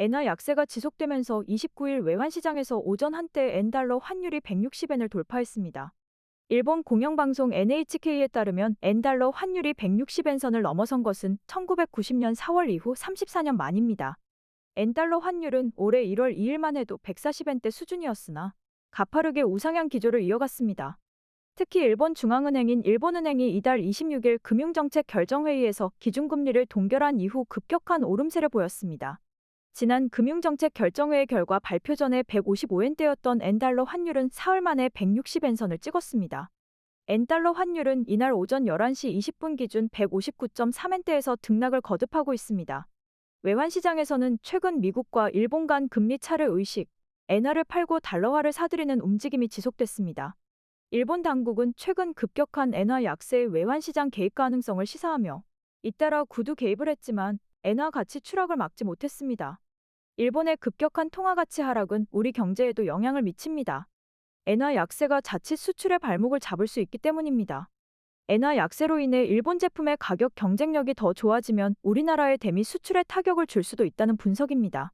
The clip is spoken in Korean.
엔화 약세가 지속되면서 29일 외환시장에서 오전 한때 엔달러 환율이 160엔을 돌파했습니다. 일본 공영방송 NHK에 따르면 엔달러 환율이 160엔 선을 넘어선 것은 1990년 4월 이후 34년 만입니다. 엔달러 환율은 올해 1월 2일만 해도 140엔대 수준이었으나 가파르게 우상향 기조를 이어갔습니다. 특히 일본 중앙은행인 일본은행이 이달 26일 금융정책 결정회의에서 기준금리를 동결한 이후 급격한 오름세를 보였습니다. 지난 금융정책 결정회의 결과 발표 전에 155엔대였던 엔달러 환율은 사흘 만에 160엔 선을 찍었습니다. 엔달러 환율은 이날 오전 11시 20분 기준 159.3엔대에서 등락을 거듭하고 있습니다. 외환시장에서는 최근 미국과 일본 간 금리 차를 의식, 엔화를 팔고 달러화를 사들이는 움직임이 지속됐습니다. 일본 당국은 최근 급격한 엔화 약세의 외환시장 개입 가능성을 시사하며 잇따라 구두 개입을 했지만 엔화 가치 추락을 막지 못했습니다. 일본의 급격한 통화 가치 하락은 우리 경제에도 영향을 미칩니다. 엔화 약세가 자칫 수출의 발목을 잡을 수 있기 때문입니다. 엔화 약세로 인해 일본 제품의 가격 경쟁력이 더 좋아지면 우리나라의 대미 수출에 타격을 줄 수도 있다는 분석입니다.